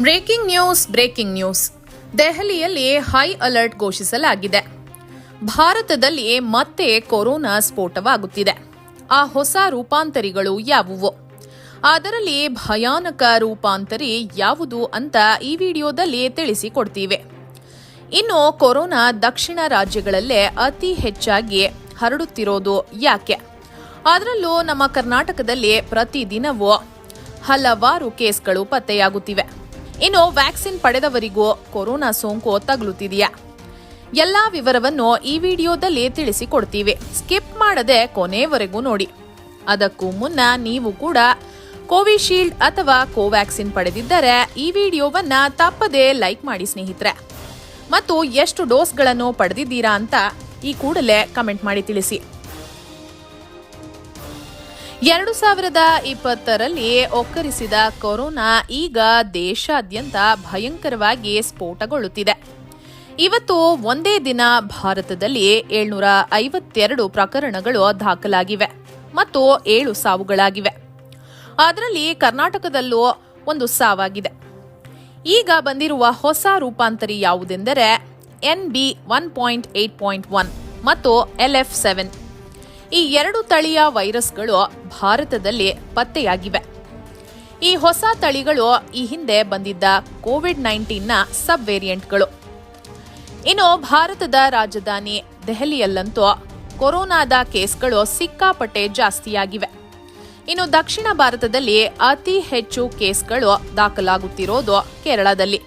Breaking news breaking news. ದೆಹಲಿಯಲ್ಲಿ high alert ಘೋಷಿಸಲಾಗಿದೆ. ಭಾರತದಲ್ಲಿ ಮತ್ತೆ ಕೊರೋನಾ ಸ್ಫೋಟವಾಗುತ್ತಿದೆ. ಆ ಹೊಸ ರೂಪಾಂತರಿಗಳು ಯಾವುವು? ಅದರಲ್ಲಿ ಭಯಾನಕ ರೂಪಾಂತರಿ ಯಾವುದು ಅಂತ ಈ ವಿಡಿಯೋದಲ್ಲಿ ತಿಳಿಸಿಕೊಡ್ತೀವಿ. ಇನ್ನು ಕೊರೋನಾ ದಕ್ಷಿಣ ರಾಜ್ಯಗಳಲ್ಲೇ ಅತಿ ಹೆಚ್ಚಾಗಿ ಹರಡುತ್ತಿರೋದು ಯಾಕೆ? ಅದರಲ್ಲೂ ನಮ್ಮ ಕರ್ನಾಟಕದಲ್ಲಿ ಪ್ರತಿದಿನವೂ ಹಲವಾರು ಕೇಸ್ಗಳು ಪತ್ತೆಯಾಗುತ್ತಿವೆ. ಇನ್ನು ವ್ಯಾಕ್ಸಿನ್ ಪಡೆದವರಿಗೂ ಕೊರೋನಾ ಸೋಂಕು ತಗುಲುತ್ತಿದೆಯಾ? ಎಲ್ಲಾ ವಿವರವನ್ನು ಈ ವಿಡಿಯೋದಲ್ಲಿ ತಿಳಿಸಿಕೊಡ್ತೀವಿ. ಸ್ಕಿಪ್ ಮಾಡದೆ ಕೊನೆವರೆಗೂ ನೋಡಿ. ಅದಕ್ಕೂ ಮುನ್ನ ನೀವು ಕೂಡ ಕೋವಿಶೀಲ್ಡ್ ಅಥವಾ ಕೋವ್ಯಾಕ್ಸಿನ್ ಪಡೆದಿದ್ದರೆ ಈ ವಿಡಿಯೋವನ್ನ ತಪ್ಪದೇ ಲೈಕ್ ಮಾಡಿ ಸ್ನೇಹಿತರೆ. ಮತ್ತು ಎಷ್ಟು ಡೋಸ್ಗಳನ್ನು ಪಡೆದಿದ್ದೀರಾ ಅಂತ ಈ ಕೂಡಲೇ ಕಮೆಂಟ್ ಮಾಡಿ ತಿಳಿಸಿ. ಎರಡು ಸಾವಿರದ ಇಪ್ಪತ್ತರಲ್ಲಿ ಒಕ್ಕರಿಸಿದ ಕೊರೋನಾ ಈಗ ದೇಶಾದ್ಯಂತ ಭಯಂಕರವಾಗಿ ಸ್ಫೋಟಗೊಳ್ಳುತ್ತಿದೆ. ಇವತ್ತು ಒಂದೇ ದಿನ ಭಾರತದಲ್ಲಿ ಏಳ್ನೂರ ಐವತ್ತೆರಡು ಪ್ರಕರಣಗಳು ದಾಖಲಾಗಿವೆ ಮತ್ತು ಏಳು ಸಾವುಗಳಾಗಿವೆ. ಅದರಲ್ಲಿ ಕರ್ನಾಟಕದಲ್ಲೂ ಒಂದು ಸಾವಾಗಿದೆ. ಈಗ ಬಂದಿರುವ ಹೊಸ ರೂಪಾಂತರಿ ಯಾವುದೆಂದರೆ N B one point eight point one ಮತ್ತು ಎಲ್ ಎಫ್ ಸೆವೆನ್. ಈ ಎರಡು ತಳಿಯ ವೈರಸ್ಗಳು ಭಾರತದಲ್ಲಿ ಪತ್ತೆಯಾಗಿವೆ. ಈ ಹೊಸ ತಳಿಗಳು ಈ ಹಿಂದೆ ಬಂದಿದ್ದ ಕೋವಿಡ್ ನೈನ್ಟೀನ್ನ ಸಬ್ ವೇರಿಯಂಟ್ಗಳು ಇನ್ನು ಭಾರತದ ರಾಜಧಾನಿ ದೆಹಲಿಯಲ್ಲಂತೂ ಕೊರೋನಾದ ಕೇಸ್ಗಳು ಸಿಕ್ಕಾಪಟ್ಟೆ ಜಾಸ್ತಿಯಾಗಿವೆ. ಇನ್ನು ದಕ್ಷಿಣ ಭಾರತದಲ್ಲಿ ಅತಿ ಹೆಚ್ಚು ಕೇಸ್ಗಳು ದಾಖಲಾಗುತ್ತಿರೋದು ಕೇರಳದಲ್ಲಿ.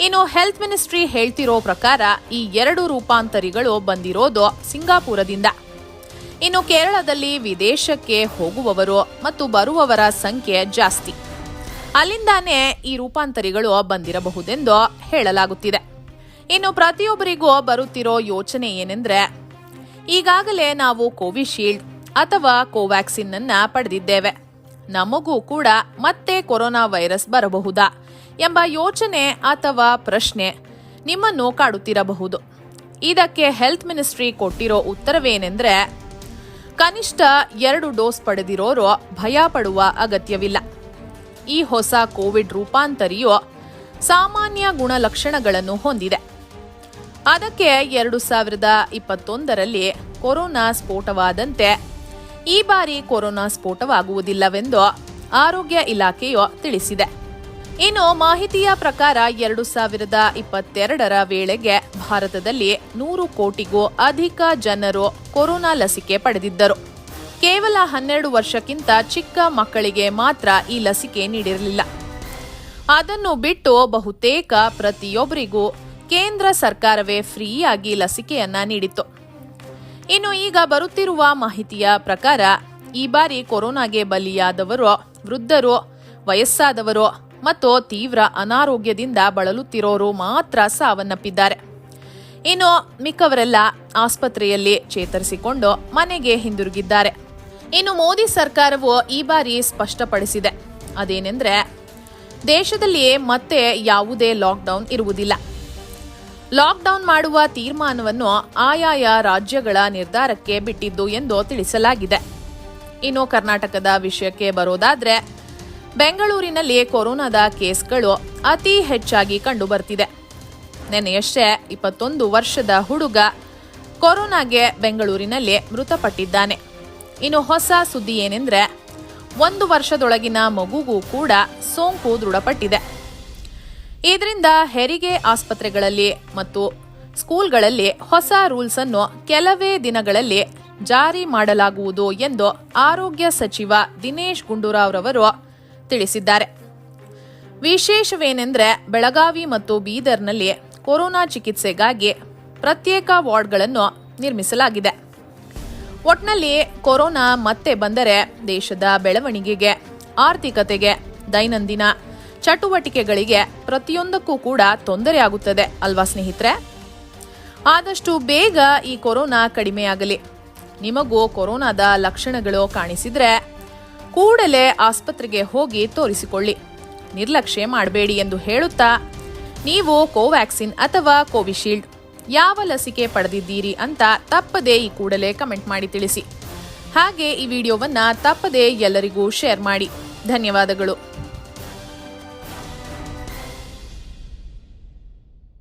ಇನ್ನು ಹೆಲ್ತ್ ಮಿನಿಸ್ಟ್ರಿ ಹೇಳ್ತಿರೋ ಪ್ರಕಾರ ಈ ಎರಡು ರೂಪಾಂತರಿಗಳು ಬಂದಿರೋದು ಸಿಂಗಾಪುರದಿಂದ. ಇನ್ನು ಕೇರಳದಲ್ಲಿ ವಿದೇಶಕ್ಕೆ ಹೋಗುವವರು ಮತ್ತು ಬರುವವರ ಸಂಖ್ಯೆ ಜಾಸ್ತಿ. ಅಲ್ಲಿಂದಾನೇ ಈ ರೂಪಾಂತರಿಗಳು ಬಂದಿರಬಹುದೆಂದು ಹೇಳಲಾಗುತ್ತಿದೆ. ಇನ್ನು ಪ್ರತಿಯೊಬ್ಬರಿಗೂ ಬರುತ್ತಿರೋ ಯೋಚನೆ ಏನೆಂದ್ರೆ, ಈಗಾಗಲೇ ನಾವು ಕೋವಿಶೀಲ್ಡ್ ಅಥವಾ ಕೋವ್ಯಾಕ್ಸಿನ್ ಅನ್ನ ಪಡೆದಿದ್ದೇವೆ. ನಮಗೂ ಕೂಡ ಮತ್ತೆ ಕೊರೋನಾ ವೈರಸ್ ಬರಬಹುದಾ ಎಂಬ ಯೋಚನೆ ಅಥವಾ ಪ್ರಶ್ನೆ ನಿಮ್ಮನ್ನು ಕಾಡುತ್ತಿರಬಹುದು. ಇದಕ್ಕೆ ಹೆಲ್ತ್ ಮಿನಿಸ್ಟ್ರಿ ಕೊಟ್ಟಿರೋ ಉತ್ತರವೇನೆಂದ್ರೆ ಕನಿಷ್ಠ ಎರಡು ಡೋಸ್ ಪಡೆದಿರೋರು ಭಯ ಪಡುವ ಅಗತ್ಯವಿಲ್ಲ. ಈ ಹೊಸ ಕೋವಿಡ್ ರೂಪಾಂತರಿಯು ಸಾಮಾನ್ಯ ಗುಣಲಕ್ಷಣಗಳನ್ನು ಹೊಂದಿದೆ. ಅದಕ್ಕೆ ಎರಡು ಸಾವಿರದ ಇಪ್ಪತ್ತೊಂದರಲ್ಲಿ ಕೊರೋನಾ ಸ್ಫೋಟವಾದಂತೆ ಈ ಬಾರಿ ಕೊರೋನಾ ಸ್ಫೋಟವಾಗುವುದಿಲ್ಲವೆಂದು ಆರೋಗ್ಯ ಇಲಾಖೆಯು ತಿಳಿಸಿದೆ. ಇನ್ನು ಮಾಹಿತಿಯ ಪ್ರಕಾರ ಎರಡು ಸಾವಿರದ ಇಪ್ಪತ್ತೆರಡರ ವೇಳೆಗೆ ಭಾರತದಲ್ಲಿ ನೂರು ಕೋಟಿಗೂ ಅಧಿಕ ಜನರು ಕೊರೋನಾ ಲಸಿಕೆ ಪಡೆದಿದ್ದರು. ಕೇವಲ ಹನ್ನೆರಡು ವರ್ಷಕ್ಕಿಂತ ಚಿಕ್ಕ ಮಕ್ಕಳಿಗೆ ಮಾತ್ರ ಈ ಲಸಿಕೆ ನೀಡಿರಲಿಲ್ಲ. ಅದನ್ನು ಬಿಟ್ಟು ಬಹುತೇಕ ಪ್ರತಿಯೊಬ್ಬರಿಗೂ ಕೇಂದ್ರ ಸರ್ಕಾರವೇ ಫ್ರೀಯಾಗಿ ಲಸಿಕೆಯನ್ನ ನೀಡಿತ್ತು. ಇನ್ನು ಈಗ ಬರುತ್ತಿರುವ ಮಾಹಿತಿಯ ಪ್ರಕಾರ ಈ ಬಾರಿ ಕೊರೋನಾಗೆ ಬಲಿಯಾದವರು, ವೃದ್ಧರು, ವಯಸ್ಸಾದವರು ಮತ್ತು ತೀವ್ರ ಅನಾರೋಗ್ಯದಿಂದ ಬಳಲುತ್ತಿರೋರು ಮಾತ್ರ ಸಾವನ್ನಪ್ಪಿದ್ದಾರೆ. ಇನ್ನು ಮಿಕ್ಕವರೆಲ್ಲ ಆಸ್ಪತ್ರೆಯಲ್ಲಿ ಚೇತರಿಸಿಕೊಂಡು ಮನೆಗೆ ಹಿಂದಿರುಗಿದ್ದಾರೆ. ಇನ್ನು ಮೋದಿ ಸರ್ಕಾರವು ಈ ಬಾರಿ ಸ್ಪಷ್ಟಪಡಿಸಿದೆ. ಅದೇನೆಂದ್ರೆ ದೇಶದಲ್ಲಿ ಮತ್ತೆ ಯಾವುದೇ ಲಾಕ್ಡೌನ್ ಇರುವುದಿಲ್ಲ. ಲಾಕ್ಡೌನ್ ಮಾಡುವ ತೀರ್ಮಾನವನ್ನು ಆಯಾಯ ರಾಜ್ಯಗಳ ನಿರ್ಧಾರಕ್ಕೆ ಬಿಟ್ಟಿದ್ದು ಎಂದು ತಿಳಿಸಲಾಗಿದೆ. ಇನ್ನು ಕರ್ನಾಟಕದ ವಿಷಯಕ್ಕೆ ಬರೋದಾದ್ರೆ ಬೆಂಗಳೂರಿನಲ್ಲಿ ಕೊರೋನಾದ ಕೇಸ್ಗಳು ಅತಿ ಹೆಚ್ಚಾಗಿ ಕಂಡುಬರ್ತಿದೆ. ನಿನ್ನೆಯಷ್ಟೇ ಇಪ್ಪತ್ತೊಂದು ವರ್ಷದ ಹುಡುಗ ಕೊರೋನಾಗೆ ಬೆಂಗಳೂರಿನಲ್ಲಿ ಮೃತಪಟ್ಟಿದ್ದಾನೆ. ಇನ್ನು ಹೊಸ ಸುದ್ದಿ ಏನೆಂದ್ರೆ, ಒಂದು ವರ್ಷದೊಳಗಿನ ಮಗುಗೂ ಕೂಡ ಸೋಂಕು ದೃಢಪಟ್ಟಿದೆ. ಇದರಿಂದ ಹೆರಿಗೆ ಆಸ್ಪತ್ರೆಗಳಲ್ಲಿ ಮತ್ತು ಸ್ಕೂಲ್ಗಳಲ್ಲಿ ಹೊಸ ರೂಲ್ಸ್ ಅನ್ನು ಕೆಲವೇ ದಿನಗಳಲ್ಲಿ ಜಾರಿ ಮಾಡಲಾಗುವುದು ಎಂದು ಆರೋಗ್ಯ ಸಚಿವ ದಿನೇಶ್ ಗುಂಡೂರಾವ್ ರವರು ತಿಳಿಸಿದ್ದಾರೆ. ವಿಶೇಷವೇನೆಂದರೆ ಬೆಳಗಾವಿ ಮತ್ತು ಬೀದರ್ನಲ್ಲಿ ಕೊರೋನಾ ಚಿಕಿತ್ಸೆಗಾಗಿ ಪ್ರತ್ಯೇಕ ವಾರ್ಡ್ಗಳನ್ನು ನಿರ್ಮಿಸಲಾಗಿದೆ. ಒಟ್ನಲ್ಲಿ ಕೊರೋನಾ ಮತ್ತೆ ಬಂದರೆ ದೇಶದ ಬೆಳವಣಿಗೆಗೆ, ಆರ್ಥಿಕತೆಗೆ, ದೈನಂದಿನ ಚಟುವಟಿಕೆಗಳಿಗೆ ಪ್ರತಿಯೊಂದಕ್ಕೂ ಕೂಡ ತೊಂದರೆಯಾಗುತ್ತದೆ ಅಲ್ವಾ ಸ್ನೇಹಿತರೆ? ಆದಷ್ಟು ಬೇಗ ಈ ಕೊರೋನಾ ಕಡಿಮೆಯಾಗಲಿ. ನಿಮಗೂ ಕೊರೋನಾದ ಲಕ್ಷಣಗಳು ಕಾಣಿಸಿದ್ರೆ ಕೂಡಲೇ ಆಸ್ಪತ್ರೆಗೆ ಹೋಗಿ ತೋರಿಸಿಕೊಳ್ಳಿ. ನಿರ್ಲಕ್ಷ್ಯ ಮಾಡಬೇಡಿ ಎಂದು ಹೇಳುತ್ತಾ, ನೀವು ಕೋವ್ಯಾಕ್ಸಿನ್ ಅಥವಾ ಕೋವಿಶೀಲ್ಡ್ ಯಾವ ಲಸಿಕೆ ಪಡೆದಿದ್ದೀರಿ ಅಂತ ತಪ್ಪದೇ ಈ ಕೂಡಲೇ ಕಮೆಂಟ್ ಮಾಡಿ ತಿಳಿಸಿ. ಹಾಗೆ ಈ ವಿಡಿಯೋವನ್ನ ತಪ್ಪದೇ ಎಲ್ಲರಿಗೂ ಶೇರ್ ಮಾಡಿ. ಧನ್ಯವಾದಗಳು.